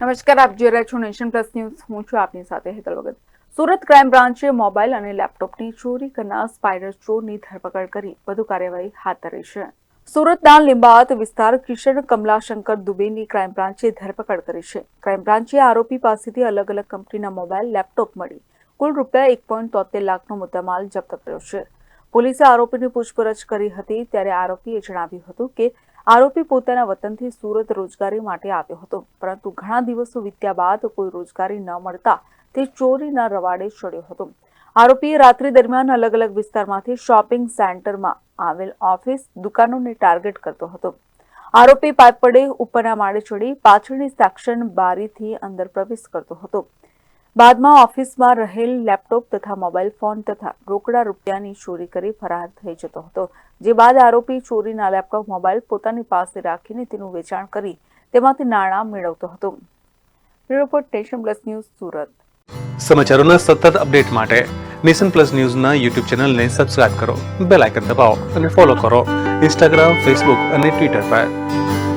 નમસ્કાર, આપ જોઈ રહ્યા છો નેશન પ્લસ ન્યૂઝ. હું છું આપની સાથે હેતલ વગત સુરત ક્રાઇમ બ્રાન્ચે મોબાઈલ અને લેપટોપની ચોરી કરનાર સ્પાઈડર ચોરની ધરપકડ કરી. વધુ કાર્યવાહી હાથ ધરી છે. સુરતના લીંબાયત વિસ્તાર કિશન કમલાશંકર દુબેની ક્રાઇમ બ્રાન્ચે ધરપકડ કરી છે. ક્રાઇમ બ્રાન્ચે આરોપી પાસેથી અલગ અલગ કંપનીના મોબાઈલ, લેપટોપ મળી. કુલ રૂપિયા એક પોઈન્ટ તોતેર લાખનો મુદ્દામાલ જપ્ત કર્યો છે. પોલીસે આરોપીની પૂછપરછ કરી હતી ત્યારે આરોપીએ જણાવ્યું હતું કે આરોપી પોતાના વતનથી સુરત રોજગારી માટે આવ્યો હતો. પરંતુ ઘણા દિવસો વીત્યા બાદ કોઈ રોજગારી ન મળતા તે ચોરીના રવાડે ચડ્યો હતો. આરોપીએ રાત્રિ દરમિયાન અલગ અલગ વિસ્તારમાંથી શોપિંગ સેન્ટરમાં આવેલ ઓફિસ દુકાનોને ટાર્ગેટ કરતો હતો. આરોપી પાઇપ પડે ઉપરના માળે ચડી પાછળની સેક્શન બારીથી અંદર પ્રવેશ કરતો હતો. બાદમાં ઓફિસમાં રહેલ લેપટોપ તથા મોબાઈલ ફોન તથા રોકડા રૂપિયાની ચોરી કરી ફરાર થઈ જતો હતો. જે બાદ આરોપી ચોરીના લેપટોપ મોબાઈલ પોતાની પાસે રાખીને તેનું વેચાણ કરી તેમાંથી નાણાં મેળવતો હતો. Report Nation Plus News Surat. સમાચારોના સતત અપડેટ માટે નેશન પ્લસ ન્યૂઝના યુટ્યુબ ચેનલને સબસ્ક્રાઇબ કરો, બેલ આઇકન દબાવો અને ફોલો કરો. ઇન્સ્ટાગ્રામ, ફેસબુક અને ટ્વિટર પર.